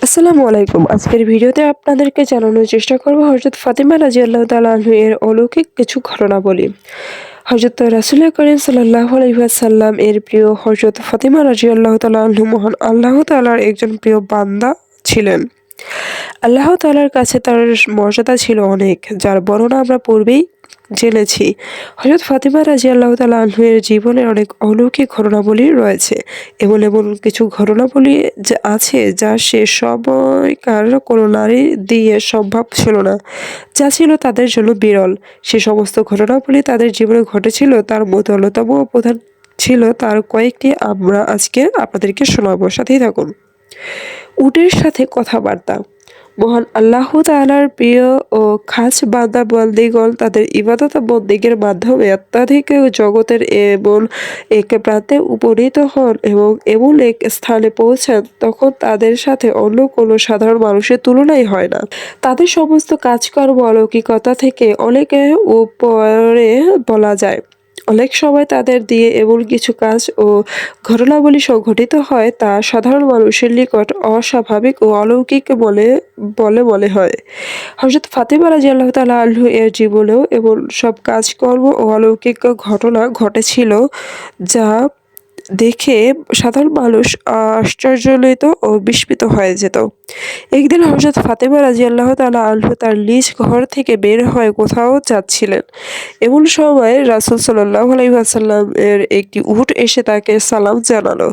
আসসালামু আলাইকুম। আজকের ভিডিওতে আপনাদেরকে জানানোর চেষ্টা করব হজরত ফাতিমা রাজি আল্লাহ তালু এর অলৌকিক কিছু ঘটনা বলি হজরত রাসুল করিম সাল্লাহ এর প্রিয় হজরত ফাতিমা রাজি আল্লাহ তালু মহান আল্লাহ তালার একজন প্রিয় বান্দা ছিলেন। আল্লাহ তালার কাছে তার মর্যাদা ছিল অনেক, যার বর্ণনা আমরা পূর্বেই জেনেছি হজরত ফাতিমা রাজি আল্লাহ তালা আনহুয়ের জীবনের অনেক অলৌকিক ঘটনাবলী রয়েছে। এমন এমন কিছু ঘটনাবলী যে আছে যা সে সময়কার কোনো নারী দিয়ে সম্ভব ছিল না। যা ছিল তাদের জন্য বিরল। সে সমস্ত ঘটনাবলী তাদের জীবনে ঘটেছিল, তার মধ্যে অন্যতম প্রধান ছিল তার কয়েকটি। আমরা আজকে আপনাদেরকে শোনাবো। সাথেই থাকুন। উটের সাথে কথাবার্তা। মহান আল্লাহ তালার প্রিয় ও খাস বান্দা বন্দিগণ তাদের ইবাদত বন্দিগের মাধ্যমে অত্যাধিক জগতের এমন এক প্রান্তে উপনীত হন এবং এমন এক স্থানে পৌঁছান তখন তাদের সাথে অন্য কোনো সাধারণ মানুষের তুলনাই হয় না। তাদের সমস্ত কাজকর্ম, অলৌকিকতা থেকে অনেকে উপরে বলা যায়। অনেক সময় তাদের দিয়ে এমন কিছু কাজ ও ঘটনাবলী সংঘটিত হয়, তা সাধারণ মানুষের নিকট অস্বাভাবিক ও অলৌকিক বলে বলে মনে হয়। হজরত ফাতেমা রাজি আল্লাহ তালা আল্লু এর জীবনেও এমন সব কাজকর্ম ও অলৌকিক ঘটনা ঘটেছিল, যা দেখে সাধারণ মানুষ আশ্চর্যজনিত ও বিস্মিত হয়ে যেত। একদিন হজরত ফাতেমা রাজি আল্লাহ তালা আল্লাহ তার নিজ ঘর থেকে বের হয়ে কোথাও যাচ্ছিলেন। এমন সময় রাসুল সাল্লাহ আলাইসাল্লাম এর একটি উট এসে তাকে সালাম জানালো।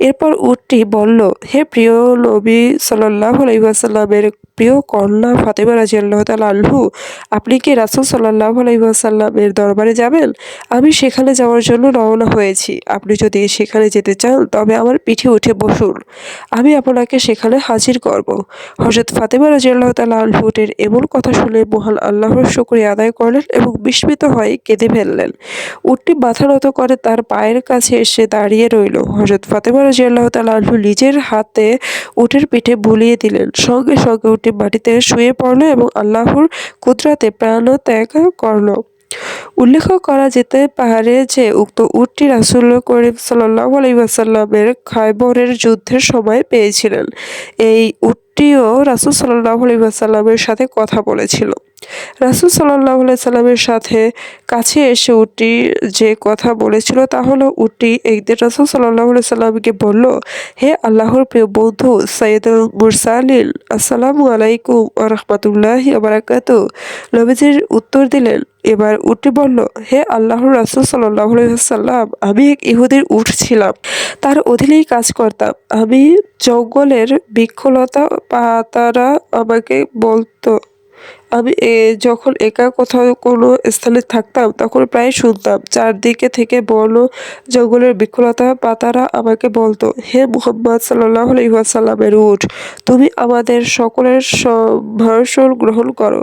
এরপর উটটি বলল, হে প্রিয় নবী সাল্লাহ আলাইসাল্লামের প্রিয় কন্যা ফাতেমা রাজি আল্লাহ তালা আল্লু আপনি কি রাসুল সাল্লাহ আলাইসাল্লামের দরবারে যাবেন? আমি সেখানে যাওয়ার জন্য রওনা হয়েছি। আপনি যদি সেখানে যেতে চান, তবে আমার পিঠে উঠে বসুন। আমি আপনাকে সেখানে হাজির করব। হজরত ফাতেমা রাজি আল্লাহ তালা আল্লুটের এমন কথা শুনে মহান আল্লাহর শুক্রিয়া আদায় করলেন এবং বিস্মিত হয়ে কেঁদে ফেললেন। উটটি মাথা নত করে তার পায়ের কাছে এসে দাঁড়িয়ে রইল। হজরত ফাতেমা রাজি আল্লাহ তালা আল্লু নিজের হাতে উটের পিঠে বুলিয়ে দিলেন। সঙ্গে সঙ্গে উটটি মাটিতে শুয়ে পড়ল এবং আল্লাহর কুদরাতে প্রাণ ত্যাগ করল। উল্লেখ করা যেতে পারে যে, উক্ত উটটি রাসুল করিম সাল্লাহ আলাইসাল্লামের খায়বরের যুদ্ধের সময় পেয়েছিলেন। এই উটটিও রাসুল সাল্লাহ আলাইসাল্লামের সাথে কথা বলেছিল। রাসুল সাল্লাহ সাল্লামের সাথে কাছে এসে উটটি যে কথা বলেছিল, তা হলো উটটি একদিন রাসুল সাল্লাহ সাল্লামকে বলল, হে আল্লাহর প্রিয় বন্ধু সৈয়দুল মুরসালিল আসসালামু আলাইকুম রহমতুল্লাহ বারাকাত নবীজির উত্তর দিলেন, এবার উঠে বলল, হে আল্লাহর রাসুল সাল্লাহ সাল্লাম, আমি এক ইহুদির উঠ ছিলাম, তার অধীনেই কাজ করতাম, আমি জঙ্গলের বৃক্ষলতা পাতারা আমাকে বলতো। আমি যখন একা কোথাও কোনো স্থানে থাকতাম, তখন প্রায় শুনতাম, চারদিকে থেকে বন জঙ্গলের বৃক্ষলতা পাতারা আমাকে বলতো, হে মুহাম্মদ সাল্লাহ আলহিহাসাল্লামের উঠ, তুমি আমাদের সকলের ভাষণ গ্রহণ করো।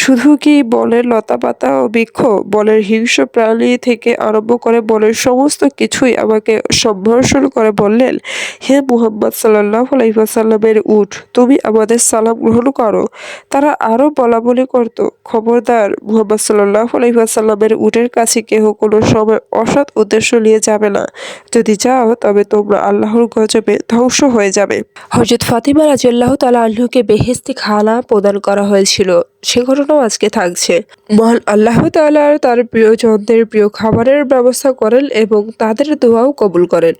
শুধু কি বলের লতা পাতা ও বৃক্ষ বলের হিংস্র প্রাণী থেকে আরম্ভ করে বলের সমস্ত কিছুই আমাকে সম্ভাষণ করে বললেন, হে মুহাম্মদ সাল্লাহ আলহিহাসাল্লামের উঠ, তুমি আমাদের সালাম গ্রহণ করো। তারা আরও বলা বলা করত। খবরদার মুহাম্মদ সাল্লাহ আলহিহাসাল্লামের উটের কাছে কেহ কোনো সময় অসৎ উদ্দেশ্য নিয়ে যাবে না। যদি যাও তবে তোমরা আল্লাহর গজবে ধ্বংস হয়ে যাবে। হজরত ফাতিমা রাজিয়াল্লাহ তালা আল্লাহকে বেহেস্তি খানা প্রদান করা হয়েছিল। সে ঘটনাও আজকে থাকছে। মহান আল্লাহ তালার তার প্রিয়জনদের প্রিয় খাবারের ব্যবস্থা করেন এবং তাদের দোয়াও কবুল করেন।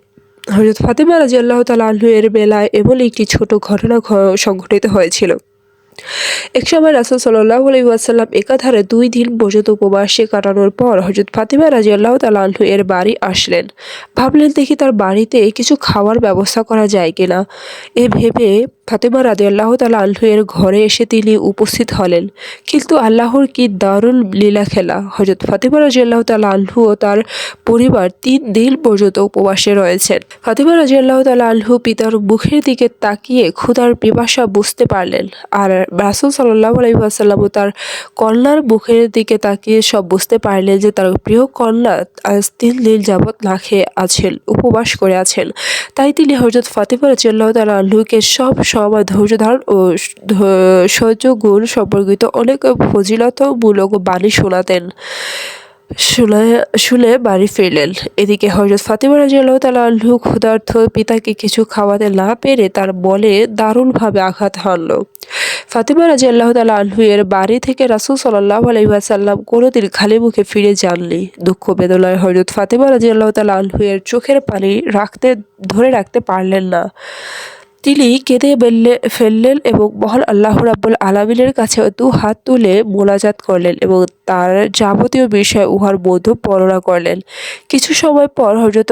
হজরত ফাতিমা রাজি আল্লাহ তালা এর বেলায় এমন একটি ছোট ঘটনা সংঘটিত হয়েছিল। একসময় রাসুল সাল্লাহ আলাইসাল্লাম একাধারে দুই দিন পর্যন্ত উপবাসে কাটানোর পর হজরত ফাতিমা রাজি আল্লাহ তালাহু এর বাড়ি আসলেন। ভাবলেন দেখি তার বাড়িতে কিছু খাওয়ার ব্যবস্থা করা যায় কিনা। এ ভেবে ফাতেমা রাদে আল্লাহ তালা আল্লাহের ঘরে এসে তিনি উপস্থিত হলেন। কিন্তু আল্লাহর কি দারুণ লীলা খেলা? হজরত ফাতেমা রাজি আল্লাহ তালা আল্লু ও তার পরিবার তিন দিন পর্যন্ত উপবাসে রয়েছেন। ফাতেমা রাজি আল্লাহ তালা আল্লু পিতার মুখের দিকে তাকিয়ে ক্ষুধার পিপাসা বুঝতে পারলেন আর রাসুল সাল্লাহ আলাইসাল্লাম তার কন্যার মুখের দিকে তাকিয়ে সব বুঝতে পারলেন যে তার প্রিয় কন্যা আজ তিন দিন যাবৎ না খেয়ে আছেন, উপবাস করে আছেন। তাই তিনি হজরত ফাতেমা রাজি আল্লাহ তালা আল্লুকে সব সময় ধৈর্য ধারণ ও সহ্য গুণ সম্পর্কিত অনেক ফজিলতমূলক বাণী শোনাতেন। শুনে শুনে বাড়ি ফিরলেন। এদিকে হজরত ফাতিমা রাজিয়াল্লাহ তালা আল্লু ক্ষুধার্থ পিতাকে কিছু খাওয়াতে না পেরে তার বলে দারুণভাবে আঘাত হানল। ফাতিমা রাজি আল্লাহ তালা এর বাড়ি থেকে রাসুল সাল্লাহ আলহিহাসাল্লাম কোনোদিন খালি মুখে ফিরে যাননি। দুঃখ বেদনায় হজরত ফাতিমা রাজি আল্লাহ তালা এর চোখের পানি রাখতে, ধরে রাখতে পারলেন না। তিনি কেঁদে বেললে ফেললেন এবং মহান আল্লাহ রাব্বুল আলমিনের কাছে দু হাত তুলে মোলাজাত করলেন এবং তার যাবতীয় বিষয় উহার মধ্যে বর্ণনা করলেন। কিছু সময় পর হজরত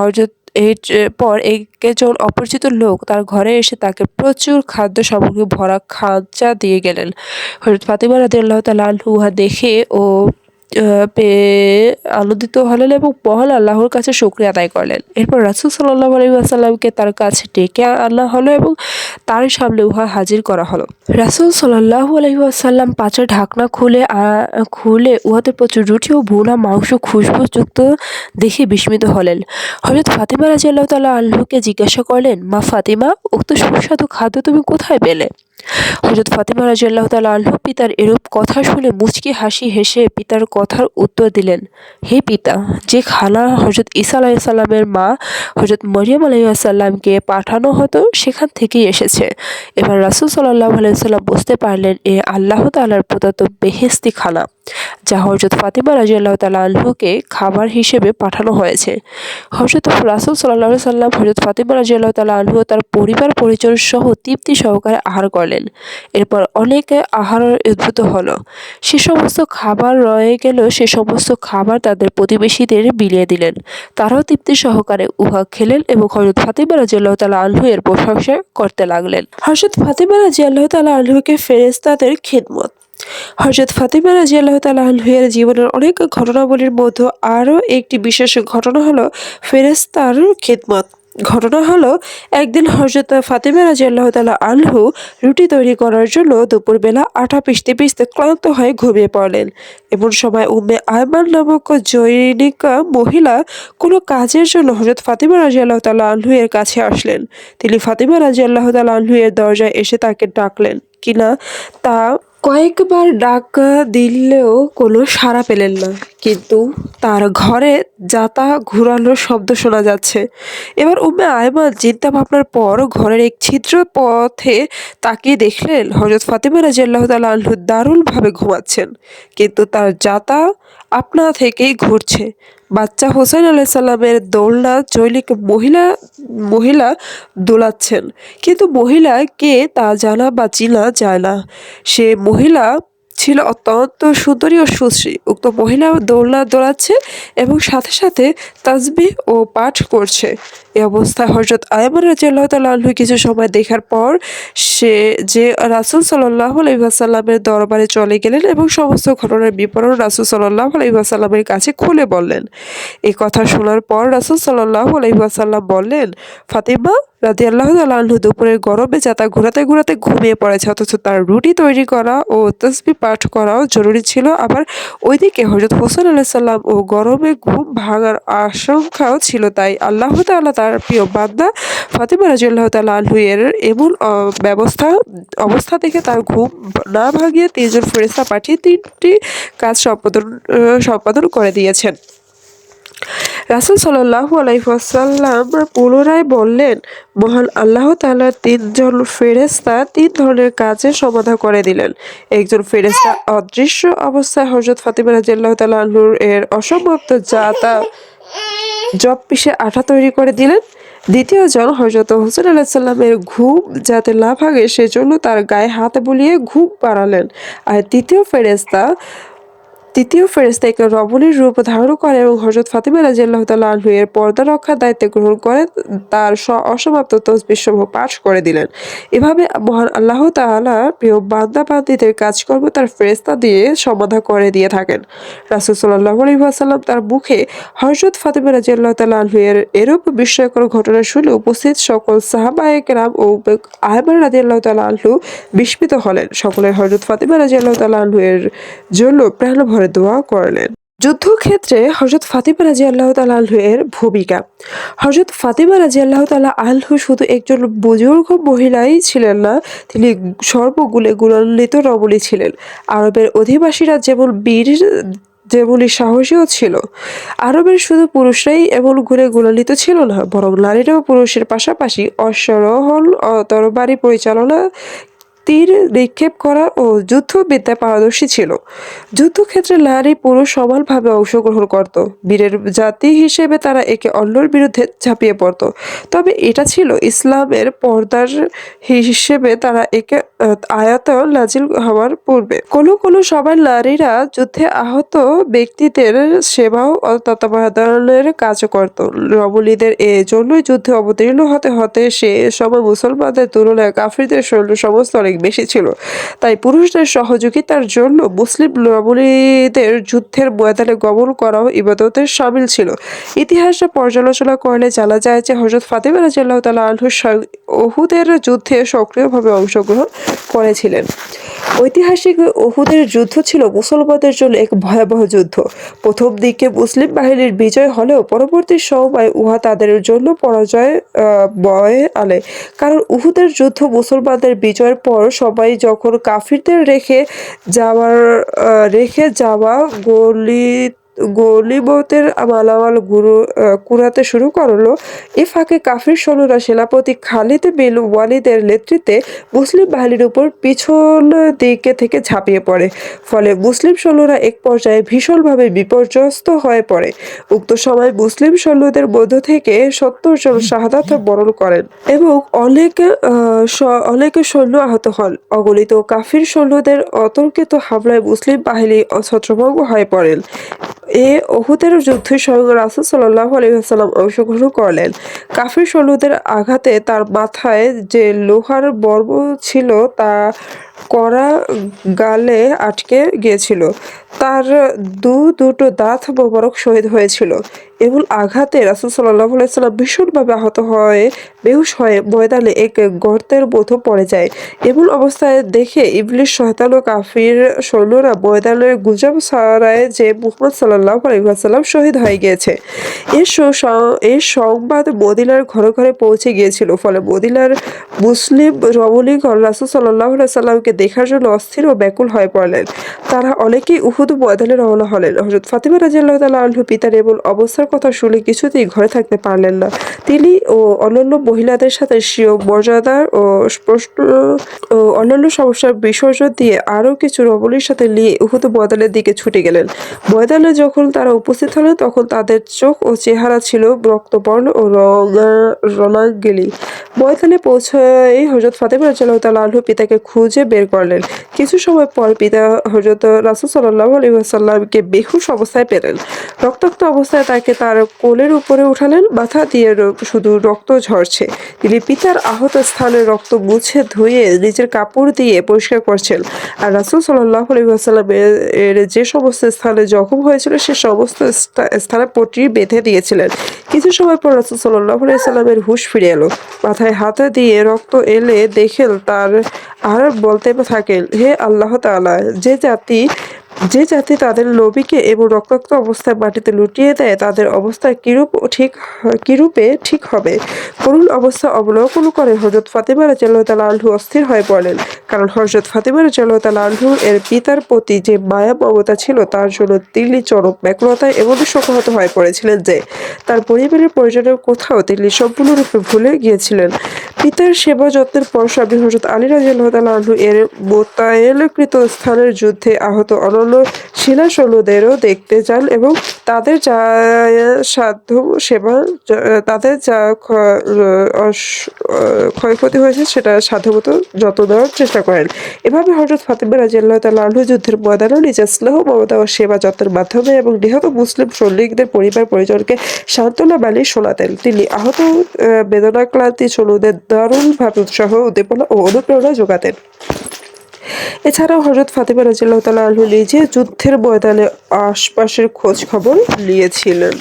হজরত এর পর একজন অপরিচিত লোক তার ঘরে এসে তাকে প্রচুর খাদ্য সামগ্রী, ভরা খাঁচা দিয়ে গেলেন। হজরত ফাতিমা রাদি আল্লাহ তালা উহা দেখে ও পেয়ে আনন্দিত হলেন এবং মহান আল্লাহর কাছে শুক্রিয়া আদায় করলেন। এরপর রাসুল সাল্লাহ আলী আসাল্লামকে তার কাছে ডেকে আনা হলো এবং তার সামনে উহা হাজির করা হলো। রাসুল সাল্লাহ আলহিহাসাল্লাম পাঁচের ঢাকনা খুলে খুলে উহাতে প্রচুর রুটি ও ভুনা, মাংস, খুশবুযুক্ত দেখে বিস্মিত হলেন। হজরত ফাতিমা রাজি আল্লাহ তাল্লাহ আল্লাহকে জিজ্ঞাসা করলেন, মা ফাতিমা, উক্ত সুস্বাদু খাদ্য তুমি কোথায় পেলে? হজরত ফাতিমা রাজিয়াল্লাহ তাল আল্লাহ পিতার এরূপ কথা শুনে মুচকি হাসি হেসে পিতার কথার উত্তর দিলেন, হে পিতা, যে খানা হজরত ঈসা আলাইসাল্লামের মা হজরত মরিয়াম আলাইসাল্লামকে পাঠানো হতো, সেখান থেকেই এসেছে। এবার রাসুল সাল্লাহ আলাইসাল্লাম বুঝতে পারলেন, এ আল্লাহ তালার প্রদত্ত বেহেস্তি খানা। যা হজরত ফাতিমা রাজিয়াল্লাহ তালা আল্লুকে খাবার হিসেবে পাঠানো হয়েছে। হজরত রাসুল সাল্লাহ সাল্লাম হজরত ফাতিমা রাজিয়াল্লাহ তালা আল্লু তার পরিবার পরিচয় সহ তৃপ্তি সহকারে আহার করলেন। এরপর অনেকে আহার উদ্ভূত হলো। সে সমস্ত খাবার রয়ে গেল, সে সমস্ত খাবার তাদের প্রতিবেশীদের বিলিয়ে দিলেন। তারাও তৃপ্তি সহকারে উহা খেলেন এবং হজরত ফাতিমা রাজিয়াল্লাহ তালা আল্লু এর প্রশংসা করতে লাগলেন। হজরত ফাতিমা রাজিয়াল্লাহ তালা আল্লুকে ফেরেস্তাদের খিদমত হজরত ফাতিমা রাজি আল্লাহ তালাহের জীবনের অনেক ঘটনাবলীর মধ্যে আরও একটি বিশেষ ঘটনা হলো ফেরেস্তার খেদমত। ঘটনা হলো, একদিন হজরত ফাতেমা রাজি আল্লাহ তালা আনহু রুটি তৈরি করার জন্য দুপুরবেলা আটা পিষতে পিষতে ক্লান্ত হয়ে ঘুমিয়ে পড়লেন। এমন সময় উম্মে আয়মান নামক জৈনিকা মহিলা কোনো কাজের জন্য হজরত ফাতেমা রাজি আল্লাহ তালা আনহু এর কাছে আসলেন। তিনি ফাতেমা রাজি আল্লাহ তালা আনহু এর দরজায় এসে তাকে ডাকলেন কিনা তা কয়েকবার ডাক দিলেও কোনো সাড়া পেলেন না। কিন্তু তার ঘরে যাতা ঘুরানোর শব্দ শোনা যাচ্ছে। এবার উম্মে আয়মা চিন্তা ভাবনার পর ঘরের এক ছিদ্র পথে তাকিয়ে দেখলেন হজরত ফাতিমা রাজিয়াল্লাহ তাল দারুণভাবে ঘুমাচ্ছেন। কিন্তু তার যাতা আপনা থেকেই ঘুরছে। বাচ্চা হোসেন আলাইসাল্লামের দোলনা জৈলিক মহিলা মহিলা দোলাচ্ছেন। কিন্তু মহিলা কে তা জানা বা চিনা যায় না। সে মহিলা ছিল অত্যন্ত সুন্দরী ও সুশ্রী। উক্ত মহিলা দোলনা দোলাচ্ছে এবং সাথে সাথে তাজবি ও পাঠ করছে। এ অবস্থায় হজরত আয়মান রাজিয়াল্লাহ তাল্লাহ কিছু সময় দেখার পর সে যে রাসুল সাল্লাহ আলহিহাসাল্লামের দরবারে চলে গেলেন এবং সমস্ত ঘটনার বিবরণ রাসুল সাল্লাহ আলহিহাসাল্লামের কাছে খুলে বললেন। এই কথা শোনার পর রাসুল সাল্লাহ আলহিহাসাল্লাম বললেন, ফাতিমা রাতে আল্লাহ আল্লাহ দুপুরের গরমে যাতা ঘোরাতে ঘোরাতে ঘুমিয়ে পড়েছে, অথচ তার রুটি তৈরি করা ও তসবি পাঠ করাও জরুরি ছিল। আবার ওইদিকে হজরত হোসেন আল্লাহ সাল্লাম ও গরমে ঘুম ভাঙার আশঙ্কাও ছিল তাই আল্লাহ তাল্লাহ তার প্রিয় বান্দা ফাতিমা রাজিউল্লাহ তাল্লাহ এর এমন ব্যবস্থা, অবস্থা দেখে তার ঘুম না ভাঙিয়ে তিনজন ফেরেস্তা পাঠিয়ে তিনটি কাজ সম্পাদন সম্পাদন করে দিয়েছেন। রাসুল সাল্লাহু আলাইসাল্লাম পুনরায় বললেন, মহান আল্লাহ তালা তিনজন ফেরেস্তা তিন ধরনের কাজের সমাধা করে দিলেন। একজন ফেরেস্তা অদৃশ্য অবস্থায় হজরত ফাতিমা রাজিয়াল্লাহ তাল্লাহুর এর অসমাপ্ত যা তা জব পিসে আঠা তৈরি করে দিলেন। দ্বিতীয় জন হজরত হোসেন আলাহিসাল্লামের ঘুম যাতে না ভাগে সেজন্য তার গায়ে হাতে বুলিয়ে ঘুম বাড়ালেন। আর তৃতীয় ফেরেস্তা তৃতীয় ফেরেস্তা এক রমণীর রূপ ধারণ করে এবং হজরত ফাতিমা রাজিয়াল্লাহ তাল্লাহ এর পর্দা রক্ষার দায়িত্ব গ্রহণ করে, তার অসমাপ্ত তসবিসমূহ পাঠ করে দিলেন। এভাবে মহান আল্লাহ তাআলা প্রিয় বান্দা বান্দিদের কাজকর্ম তার ফেরেস্তা দিয়ে সমাধা করে দিয়ে থাকেন। রাসুল সাল্লাহ আলহিহাসাল্লাম তার মুখে হজরত ফাতিমা রাজিয়াল্লাহ তাল্লাহ এর এরূপ বিস্ময়কর ঘটনা শুনে উপস্থিত সকল সাহাবায়ক রাম ও আহমান রাজিয়াল্লাহ তাল্লাহ বিস্মিত হলেন। সকলের হজরত ফাতিমা রাজিয়াল্লাহ তাল্লাহ এর জন্য প্রাণ করে দোয়া করলেন। যুদ্ধক্ষেত্রে হজরত ফাতিমা রাজি আল্লাহ তালাহু এর ভূমিকা। হজরত ফাতিমা রাজি আল্লাহ তালা আল্হু শুধু একজন বুজুর্গ মহিলাই ছিলেন না, তিনি সর্বগুলে গুণান্বিত রমণী ছিলেন। আরবের অধিবাসীরা যেমন বীর যেমনই সাহসীও ছিল। আরবের শুধু পুরুষরাই এমন ঘুরে গোলালিত ছিল না, বরং নারীরাও পুরুষের পাশাপাশি অশ্বরোহণ তরবারি পরিচালনা তীর নিক্ষেপ করা ও যুদ্ধবিদ্যায় পারদর্শী ছিল। যুদ্ধক্ষেত্রে নারী পুরুষ সমানভাবে অংশগ্রহণ করত। বীরের জাতি হিসেবে তারা একে অন্যর বিরুদ্ধে ঝাঁপিয়ে পড়ত। তবে এটা ছিল ইসলামের পর্দার হিসেবে তারা একে আয়াত নাজিল হওয়ার পূর্বে। কোনো কোনো সময় নারীরা যুদ্ধে আহত ব্যক্তিদের সেবাও তত্ত্বাবধানের কাজ করত। রমণীদের এ জন্যই যুদ্ধে অবতীর্ণ হতে হতে সে সময় মুসলমানদের তুলনায় কাফিরদের সৈন্য সমস্ত অনেক বেশি ছিল। তাই পুরুষদের সহযোগিতার জন্য মুসলিম রমণীদের যুদ্ধের ময়দানে গমন করাও ইবাদতের সামিল ছিল। ইতিহাসে পর্যালোচনা করলে জানা যায় যে হজরত ফাতেমা রাজিয়াল্লাহ তালা আলহু ওহুদের যুদ্ধে সক্রিয়ভাবে অংশগ্রহণ করেছিলেন। ঐতিহাসিক ওহুদের যুদ্ধ ছিল মুসলমানদের জন্য এক ভয়াবহ যুদ্ধ। প্রথম দিকে মুসলিম বাহিনীর বিজয় হলেও পরবর্তী সময় উহা তাদের জন্য পরাজয় বয়ে আনে। কারণ উহুদের যুদ্ধ মুসলমানদের বিজয়ের পর সবাই যখন কাফিরদের রেখে যাওয়ার রেখে যাওয়া গলি গলিবতের মালামাল গুরু কুড়াতে শুরু করল। এ ফাঁকে কাফির সৈন্যরা সেনাপতি খালিদ বিন ওয়ালিদের নেতৃত্বে মুসলিম বাহিনীর উপর পিছন দিকে থেকে ঝাঁপিয়ে পড়ে। ফলে মুসলিম সৈন্যরা এক পর্যায়ে ভীষণভাবে বিপর্যস্ত হয়ে পড়ে। উক্ত সময় মুসলিম সৈন্যদের মধ্য থেকে সত্তর জন শাহাদাত বরণ করেন এবং অনেক অনেক সৈন্য আহত হন। অগণিত কাফির সৈন্যদের অতর্কিত হামলায় মুসলিম বাহিনী ছত্রভঙ্গ হয়ে পড়েন। এ ওহুদের যুদ্ধে স্বয়ং রাসুল সাল্লাহ আলহিহাসাল্লাম অংশগ্রহণ করলেন। কাফির সলুদের আঘাতে তার মাথায় যে লোহার বর্ব ছিল তা কড়া গালে আটকে গিয়েছিল। তার দু দুটো দাঁত মোবারক শহীদ হয়েছিল। এবং আঘাতে রাসুল সাল্লাহ সাল্লাম ভীষণভাবে আহত হয়ে, বেহুশ হয়ে ময়দানে এক গর্তের মধ্যে পড়ে যায়। এমন অবস্থায় দেখে ইবলিশ ও কাফির সৈন্যরা ময়দানের গুজব ছড়ায় যে মুহাম্মদ সাল্লাহ আলহিহাসাল্লাম শহীদ হয়ে গিয়েছে। এর এই সংবাদ মদিনার ঘরে ঘরে পৌঁছে গিয়েছিল। ফলে মদিনার মুসলিম রমণীগণ রাসুল সাল্লাহ সাল্লামকে দেখার জন্য অস্থির ও ব্যাকুল হয়ে পড়লেন। তারা অনেকেই উহুদ ময়দানে রওনা হলেন। হজরত ফাতিমা রাজিয়াল্লাহ তাল্লাহ আল্লাহ পিতার এমন অবস্থার কথা শুনে কিছুতেই ঘরে থাকতে পারলেন না। তিনি ও অন্যান্য মহিলাদের সাথে স্বীয় মর্যাদার ও স্পষ্ট অন্যান্য সমস্যার বিসর্জন দিয়ে আরও কিছু রমণীর সাথে নিয়ে উহুদ ময়দানের দিকে ছুটে গেলেন। ময়দানে যখন তারা উপস্থিত হলেন, তখন তাদের চোখ ও চেহারা ছিল রক্তবর্ণ ও রঙা রণাঙ্গিলি ময়দানে পৌঁছায় হজরত ফাতেমা রাজিয়াল্লাহ তাল্লাহ আল্লাহ পিতাকে খুঁজে বের করলেন। কিছু সময় পর পিতা হজরত রাসুল সাল্লাহ আলহিহাসাল্লামকে বেহুশ অবস্থায় পেলেন। রক্তাক্ত অবস্থায় তাকে তার কোলের উপরে উঠালেন, মাথা দিয়ে শুধু রক্ত ঝরছে। তিনি পিতার আহত স্থানে রক্ত মুছে ধুয়ে নিজের কাপড় দিয়ে পরিষ্কার করছেন। আর রাসুল সাল্লাহ আলহিহাসাল্লাম এর যে সমস্ত স্থানে জখম হয়েছিল, সে সমস্ত স্থানে পট্টি বেঁধে দিয়েছিলেন। কিছু সময় পর রাসুল সাল্লাহ সাল্লামের হুশ ফিরে এলো। মাথায় হাতে দিয়ে রক্ত এলে দেখেন তার আর বলতে থাকেন। হে আল্লাহ তালা যে জাতি যে জাতি তাদের নবীকে এবং রক্তাক্ত অবস্থায় মাটিতে লুটিয়ে দেয়, তাদের অবস্থা কিরূপ ঠিক কিরূপে ঠিক হবে? করুণ অবস্থা অবলোকন করে হজরত ফাতিমা রাজিয়াল্লাহু তাআলা আনহু অস্থির হয়ে পড়লেন। কারণ হজরত ফাতিমা রাজিয়াল্লাহু তাআলা আনহু এর পিতার প্রতি যে মায়া মমতা ছিল, তার জন্য দিল্লি চরম ব্যাকুলতায় এমনই শোকাহত হয়ে পড়েছিলেন যে, তার পরিবারের প্রয়োজনের কোথাও তিনি সম্পূর্ণরূপে ভুলে গিয়েছিলেন। পিতার সেবা যত্নের পর স্বামী হজরত আলী রাজিয়াল্লাহু তাআলা আনহু এর মোতায়েনকৃত স্থানের যুদ্ধে আহত অনন্য সেনা সৈন্যদেরও দেখতে যান এবং তাদের যা সাধ্য সেবা তাদের যা ক্ষয়ক্ষতি হয়েছে সেটা সাধ্যমতো যত্ন দেওয়ার চেষ্টা করেন। এভাবে হজরত ফাতিমা রাজিয়াল্লাহ তাল্লাহ যুদ্ধের ময়দানেও নিজের স্নেহ মমতা ও সেবা যত্নের মাধ্যমে এবং নিহত মুসলিম সৈনিকদের পরিবার পরিজনকে সান্ত্বনা বাণী শোনাতেন। তিনি আহত আহ, বেদনাক্লান্তি সৈন্যদের দারুণভাবে উৎসাহ উদ্দীপনা ও অনুপ্রেরণা যোগাতেন। এছাড়াও হজরত ফাতেমা রাজিয়াল্লাহ তাল্লাহ আনহু নিজে যুদ্ধের ময়দানে আশপাশের খোঁজ খবর নিয়েছিলেন।